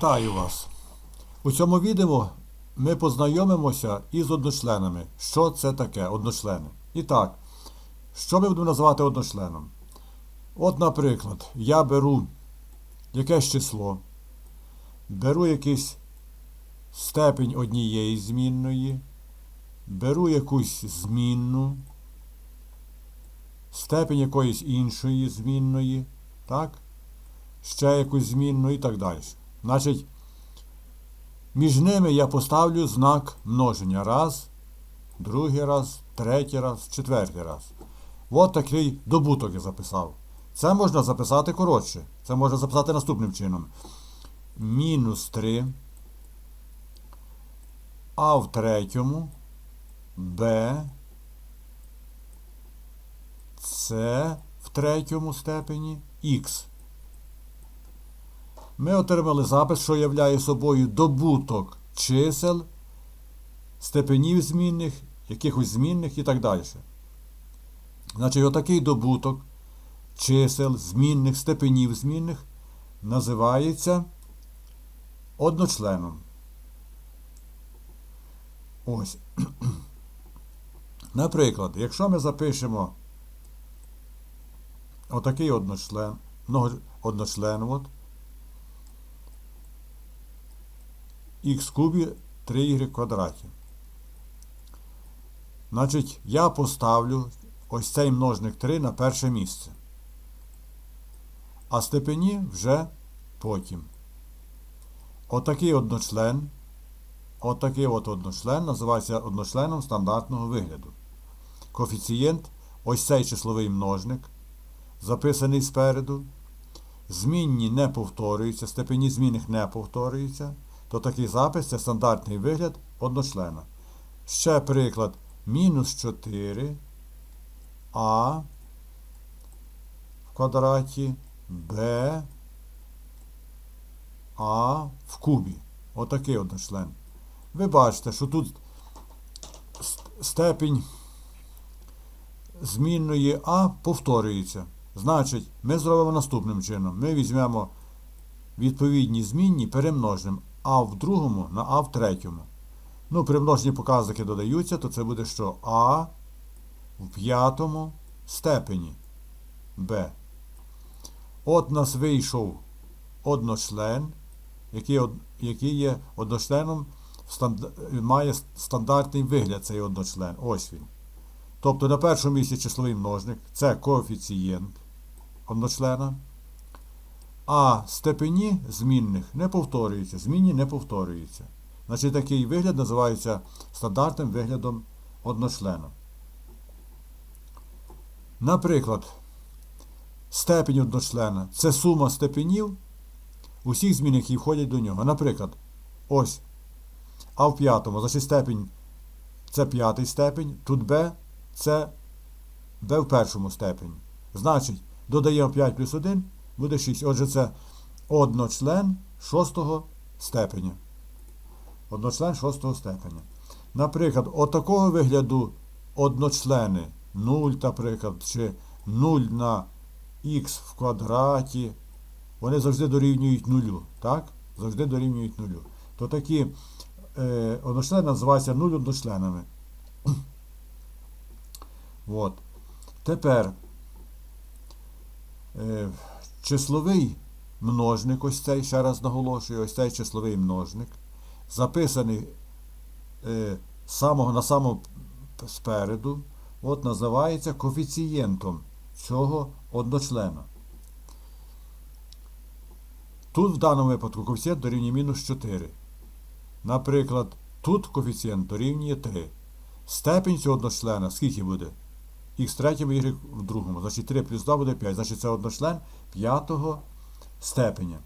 Вітаю вас! У цьому відео ми познайомимося із одночленами. Що це таке одночлени? І так, що ми будемо називати одночленом? От, наприклад, я беру якесь число, беру якийсь степень однієї змінної, беру якусь змінну, степень якоїсь іншої змінної, так? ще якусь змінну і так далі. Значить, між ними я поставлю знак множення. Раз, другий раз, третій раз, четвертий раз. От такий добуток я записав. Це можна записати коротше. Це можна записати наступним чином. Мінус 3. А в третьому Б. С в третьому степені Х. Ми отримали запис, що являє собою добуток чисел, степенів змінних, якихось змінних і так далі. Значить, отакий добуток чисел, змінних, степенів змінних називається одночленом. Ось. Наприклад, якщо ми запишемо отакий одночлен, одночлен, от, х кубі 3y квадраті. Значить, я поставлю ось цей множник 3 на перше місце. А степені вже потім. Отакий одночлен. Отакий от одночлен називається одночленом стандартного вигляду. Коефіцієнт ось цей числовий множник, записаний спереду. Змінні не повторюються, степені змінних не повторюються то такий запис це стандартний вигляд одночлена. Ще приклад мінус 4 а в квадраті Б А в кубі. Отакий одночлен. Ви бачите, що тут степінь змінної А повторюється. Значить, ми зробимо наступним чином. Ми візьмемо відповідні змінні, перемножимо а в другому на а в третьому. Ну, при множенні показники додаються, то це буде що а в п'ятому степені Б. От нас вийшов одночлен, який, який є одночленом, має стандартний вигляд цей одночлен. Ось він. Тобто на першому місці числовий множник це коефіцієнт одночлена. А степені змінних не повторюються, змінні не повторюються. Значить, такий вигляд називається стандартним виглядом одночлена. Наприклад, степень одночлена це сума степенів усіх змін, які входять до нього. Наприклад, ось А в п'ятому, значить степень це п'ятий степень, тут Б це Б в першому степені. Значить, додаємо 5 плюс 1 буде 6. Отже, це одночлен шостого степеня. Одночлен шостого степеня. Наприклад, отакого вигляду одночлени 0, наприклад, чи 0 на х в квадраті, вони завжди дорівнюють нулю. Так? Завжди дорівнюють нулю. То такі е, одночлени називаються нуль одночленами. От. Тепер. Е, числовий множник, ось цей, ще раз наголошую, ось цей числовий множник, записаний е, самого, на самому спереду, от називається коефіцієнтом цього одночлена. Тут в даному випадку коефіцієнт дорівнює мінус 4. Наприклад, тут коефіцієнт дорівнює 3. Степень цього одночлена скільки буде? Х третьому, y в другому. Значить 3 плюс 2 буде 5. Значить це одночлен п'ятого степеня.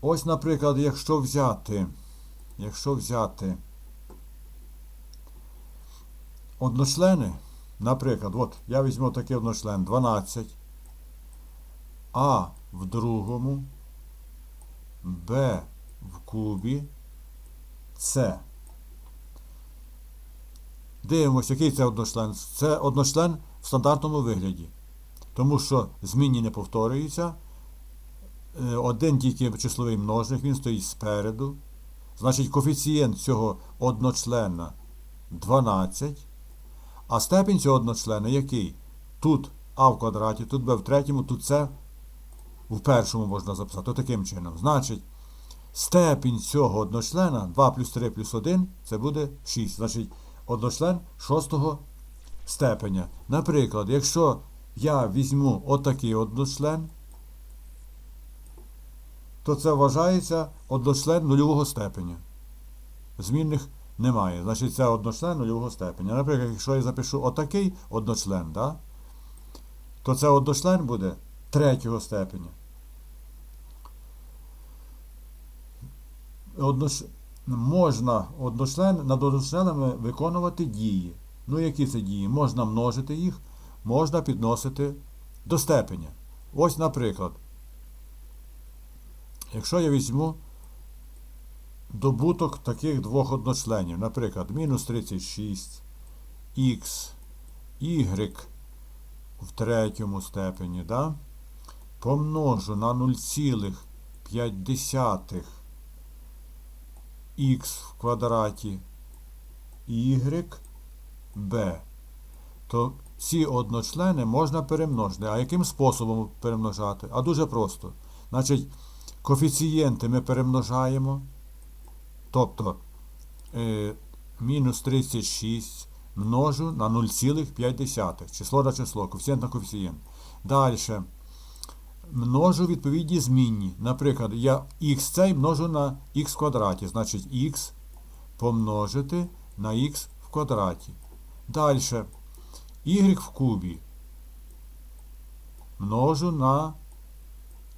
Ось, наприклад, якщо взяти, якщо взяти одночлени, наприклад, от я візьму такий одночлен 12, а в другому, Б в кубі, С. Дивимося, який це одночлен. Це одночлен в стандартному вигляді. Тому що змінні не повторюються, е, один тільки числовий множник, він стоїть спереду. Значить, коефіцієнт цього одночлена 12. А степінь цього одночлена який? Тут а в квадраті, тут b в третьому, тут c в першому можна записати. Таким чином. Значить, степінь цього одночлена 2 плюс 3 плюс 1 це буде 6. Значить, одночлен шостого степеня. Наприклад, якщо я візьму отакий одночлен, то це вважається одночлен нульового степеня. Змінних немає. Значить, це одночлен нульового степеня. Наприклад, якщо я запишу отакий одночлен, да, то це одночлен буде третього степеня. Однош... Можна одночлен, над одночленами виконувати дії. Ну, які це дії? Можна множити їх, можна підносити до степеня. Ось, наприклад, якщо я візьму добуток таких двох одночленів, наприклад, мінус 36, х, y в третьому степені, да? помножу на 0,5 х в квадраті y b, то ці одночлени можна перемножити. А яким способом перемножати? А дуже просто. Значить, коефіцієнти ми перемножаємо. Тобто е, мінус 36 множу на 0,5. Число на число, коефіцієнт на коефіцієнт. Далі. Множу відповідні змінні. Наприклад, я х цей множу на х в квадраті. Значить, х помножити на х в квадраті. Далі. y в кубі. Множу на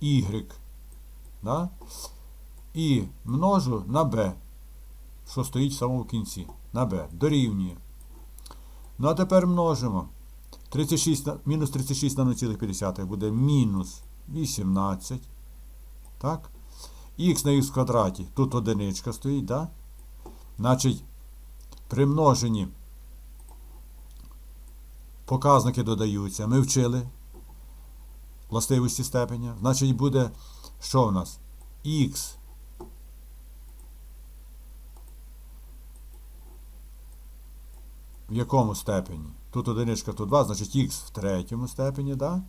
y. Да? І множу на b, що стоїть в самому кінці. На b. Дорівнює. Ну а тепер множимо. 36 мінус 36 на 0,5 буде мінус 18. Так? Х на х в квадраті. Тут одиничка стоїть, да? Значить, при множенні показники додаються. Ми вчили властивості степеня. Значить, буде, що в нас? Х в якому степені? Тут одиничка, тут 2, значить х в третьому степені, да?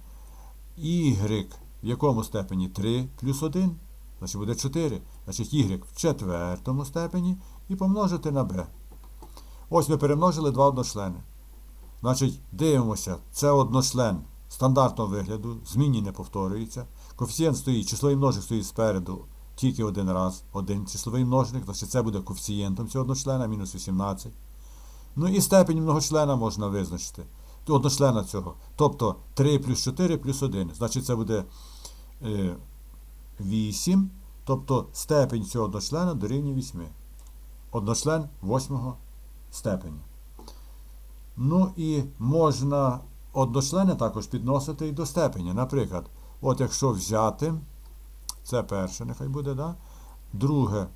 y в якому степені 3 плюс 1, значить буде 4. Значить y в четвертому степені і помножити на b. Ось ми перемножили два одночлени. Значить, дивимося, це одночлен стандартного вигляду, змінні не повторюється. Коефіцієнт стоїть, числовий множник стоїть спереду тільки один раз, один числовий множник, значить це буде коефіцієнтом цього одночлена, мінус 18. Ну і степень многочлена можна визначити. Одночлена цього. Тобто 3 плюс 4 плюс 1. Значить, це буде е, 8. Тобто степень цього одночлена дорівнює 8. Одночлен 8 степені. Ну і можна одночлени також підносити і до степені. Наприклад, от якщо взяти, це перше, нехай буде, да? друге.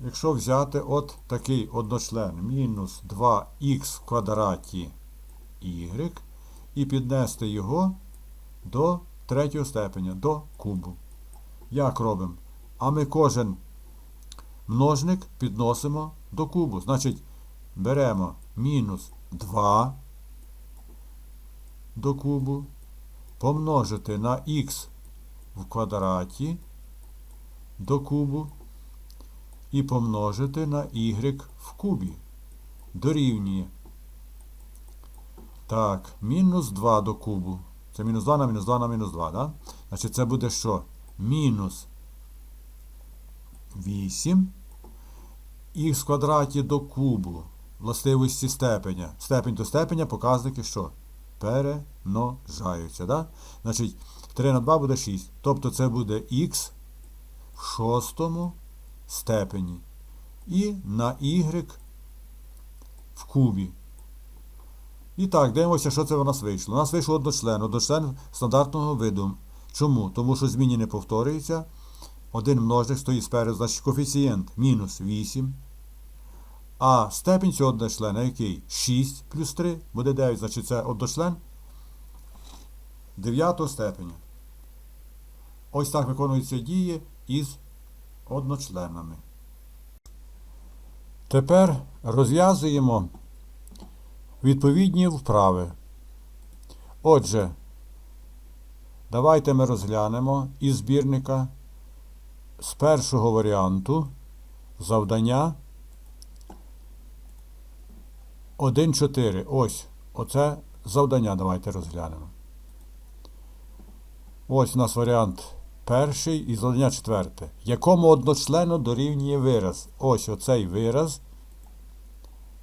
Якщо взяти от такий одночлен мінус 2х в квадраті y і піднести його до третього степеня, до кубу. Як робимо? А ми кожен множник підносимо до кубу. Значить, беремо мінус 2 до кубу, помножити на х в квадраті до кубу і помножити на y в кубі. Дорівнює. Так, мінус 2 до кубу. Це мінус 2 на мінус 2 на мінус 2, да? Значить, це буде що? Мінус 8 х квадраті до кубу. Властивості степеня. Степень до степеня показники що? Перемножаються. Да? Значить, 3 на 2 буде 6. Тобто це буде х в шостому степені. І на y в кубі. І так, дивимося, що це у нас вийшло. У нас вийшло одночлен, одночлен стандартного виду. Чому? Тому що зміни не повторюються. Один множник стоїть спереду, значить коефіцієнт мінус 8. А степінь цього одночлена який? 6 плюс 3 буде 9, значить це одночлен 9 степеня. Ось так виконуються дії із одночленами. Тепер розв'язуємо відповідні вправи. Отже, давайте ми розглянемо із збірника з першого варіанту завдання 1.4. Ось, оце завдання давайте розглянемо. Ось у нас варіант перший і завдання четверте. Якому одночленно дорівнює вираз? Ось оцей вираз.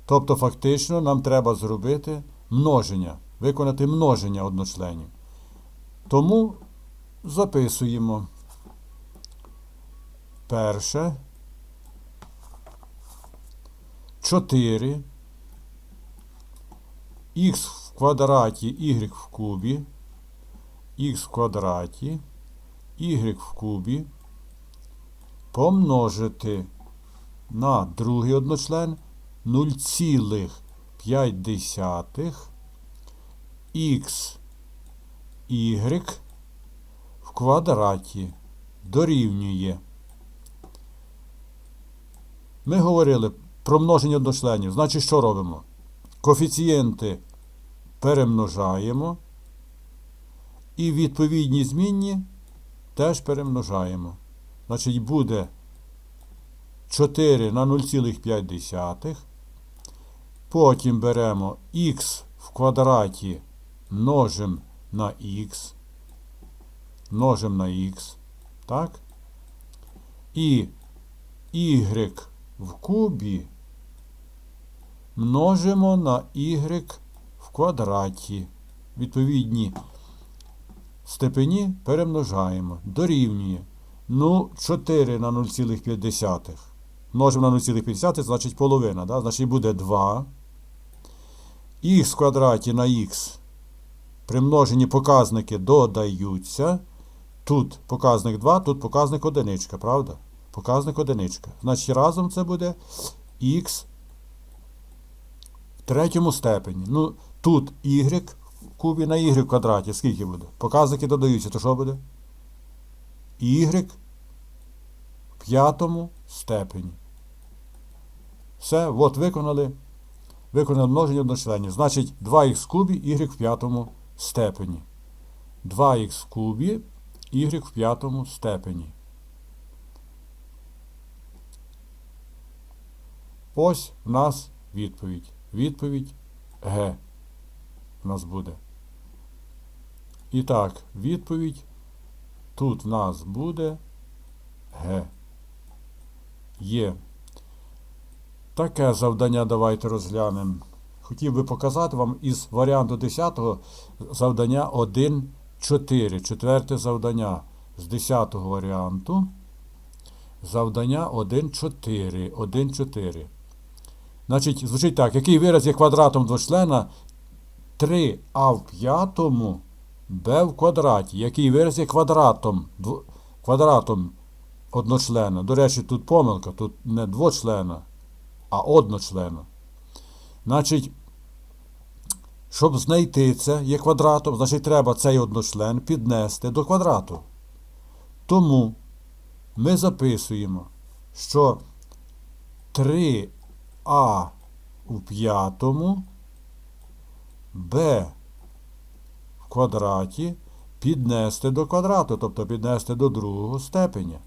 Тобто, фактично, нам треба зробити множення, виконати множення одночленів. Тому записуємо. Перше. 4 х в квадраті y в кубі, х в квадраті, y в кубі. Помножити на другий одночлен 0,5 х y в квадраті дорівнює. Ми говорили про множення одночленів. Значить, що робимо? Коефіцієнти перемножаємо і відповідні змінні теж перемножаємо. Значить, буде 4 на 0,5. Потім беремо х в квадраті множимо на х. Множимо на х. Так? І y в кубі множимо на y в квадраті. Відповідні степені перемножаємо. Дорівнює. Ну, 4 на 0,5. Множимо на 0,5, значить половина. Да? Значить буде 2. Х в квадраті на х. Примножені показники додаються. Тут показник 2, тут показник 1, правда? Показник 1. Значить, разом це буде х в третьому степені. Ну, тут y в кубі на y в квадраті. Скільки буде? Показники додаються, то що буде? y в п'ятому степені. Все, от виконали. Виконали множення одночленів. Значить, 2х в кубі, y в п'ятому степені. 2х в кубі, y в п'ятому степені. Ось в нас відповідь. Відповідь Г. У нас буде. І так, відповідь тут в нас буде Г. Є. Таке завдання давайте розглянемо. Хотів би показати вам із варіанту 10 завдання 1.4. Четверте завдання з 10 варіанту. Завдання 1.4. 1.4. Значить, звучить так. Який вираз є квадратом двочлена 3а в п'ятому b в квадраті. Який вираз є квадратом, квадратом одночлена. До речі, тут помилка, тут не двочлена, а одночлена. Значить, щоб знайти це є квадратом, значить треба цей одночлен піднести до квадрату. Тому ми записуємо, що 3а у п'ятому b в квадраті піднести до квадрату, тобто піднести до другого степеня.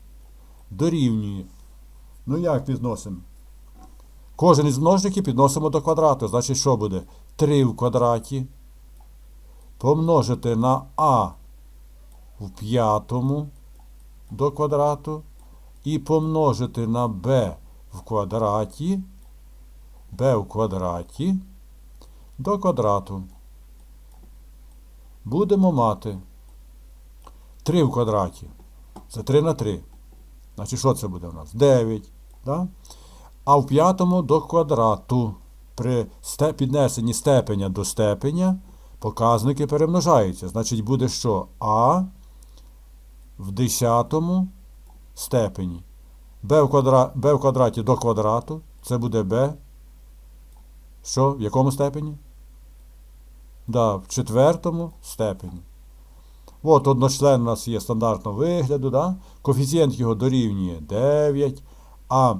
Дорівнює. Ну як підносимо? Кожен із множників підносимо до квадрату. Значить, що буде? 3 в квадраті помножити на а в п'ятому до квадрату і помножити на b в квадраті, b в квадраті до квадрату. Будемо мати 3 в квадраті. Це 3 на 3. Значить, що це буде у нас? 9. Да? А в п'ятому до квадрату. При піднесенні степеня до степеня показники перемножаються. Значить, буде що? А в десятому степені. b в, квадра... b в квадраті до квадрату. Це буде b. Що? В якому степені? Да, в четвертому степені. От одночлен у нас є стандартного вигляду, да? коефіцієнт його дорівнює 9, а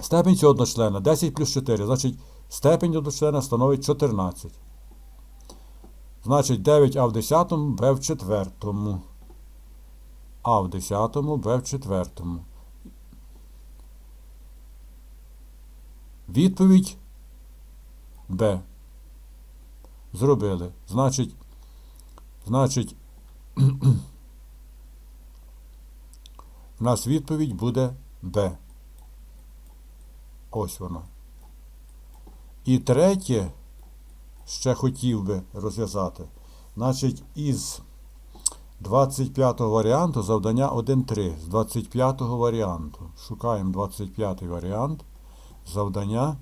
степень цього одночлена 10 плюс 4, значить степень одночлена становить 14. Значить 9а в 10, b в 4. А в 10, b в 4. Відповідь Б. Зробили. Значить, значить, у нас відповідь буде Б. Ось воно. І третє, ще хотів би розв'язати. Значить, із 25-го варіанту завдання 1.3. З 25-го варіанту. Шукаємо 25-й варіант. Завдання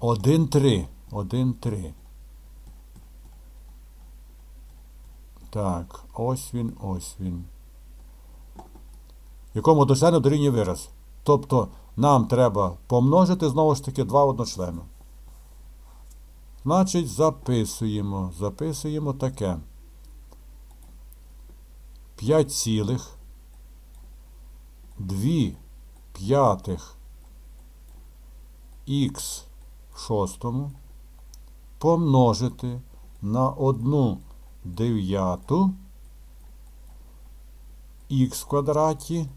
1.3. 1.3. Так, ось він, ось він. Якому одночлену дорівнює вираз. Тобто нам треба помножити знову ж таки два одночлени. Значить, записуємо. Записуємо таке. 5 цілих 2 п'ятих х в шостому помножити на 1 дев'яту х в квадраті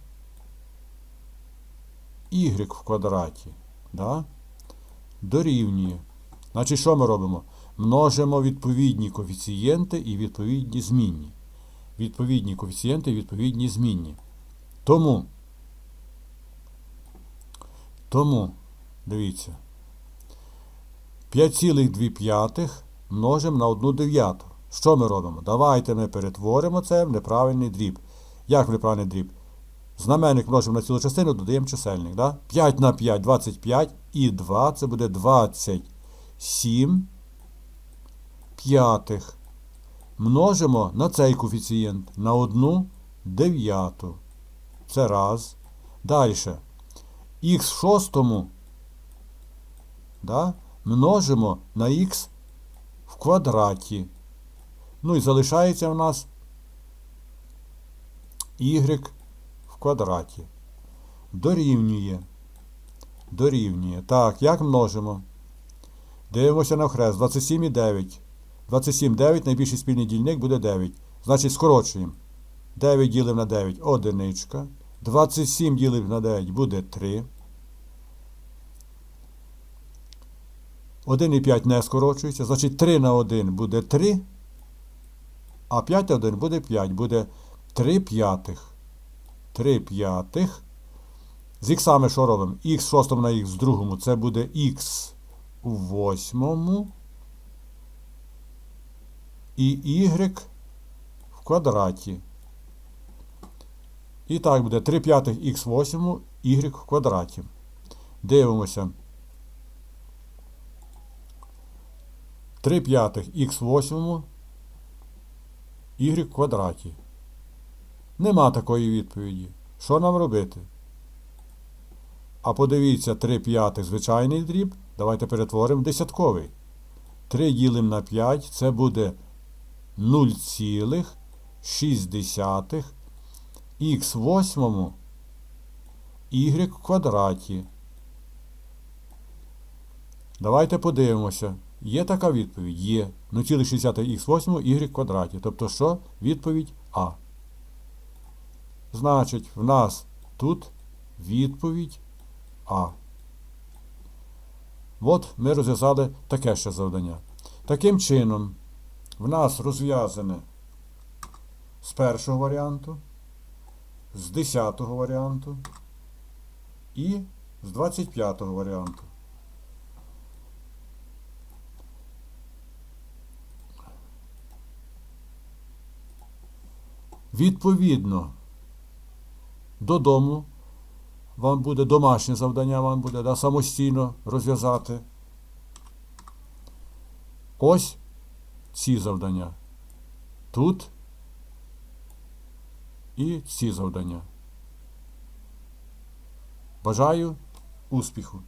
y в квадраті. Да? Дорівнює. Значить, що ми робимо? Множимо відповідні коефіцієнти і відповідні змінні. Відповідні коефіцієнти і відповідні змінні. Тому, тому, дивіться, 5,2 множимо на 1 дев'яту. Що ми робимо? Давайте ми перетворимо це в неправильний дріб. Як в неправильний дріб? Знаменник множимо на цілу частину, додаємо чисельник. Да? 5 на 5 25 і 2 це буде 27 п'ятих. Множимо на цей коефіцієнт на 1 дев'яту. Це раз. Далі. Х шостому да, множимо на х в квадраті. Ну і залишається в нас y квадраті. Дорівнює. Дорівнює. Так, як множимо? Дивимося на хрест. 27 і 9. 27, 9, найбільший спільний дільник буде 9. Значить, скорочуємо. 9 ділимо на 9 одиничка. 27 ділимо на 9 буде 3. 1 і 5 не скорочується. Значить, 3 на 1 буде 3. А 5 на 1 буде 5. Буде 3 п'ятих. 3 п'ятих. З іксами що робимо? Х шостому на х в другому. Це буде х у восьмому. І y в квадраті. І так буде 3 п'ятих х в 8 y в квадраті. Дивимося. 3 п'ятих х в 8 y в квадраті. Нема такої відповіді. Що нам робити? А подивіться, 3 п'ятих звичайний дріб. Давайте перетворимо в десятковий. 3 ділимо на 5, це буде 0,6 х в 8 y в квадраті. Давайте подивимося. Є така відповідь? Є. 0,6 х в 8 y квадраті. Тобто що? Відповідь А. Значить, в нас тут відповідь А. От ми розв'язали таке ще завдання. Таким чином, в нас розв'язане з першого варіанту, з 10 варіанту і з 25 варіанту. Відповідно, додому вам буде домашнє завдання, вам буде да, самостійно розв'язати. Ось ці завдання. Тут і ці завдання. Бажаю успіху!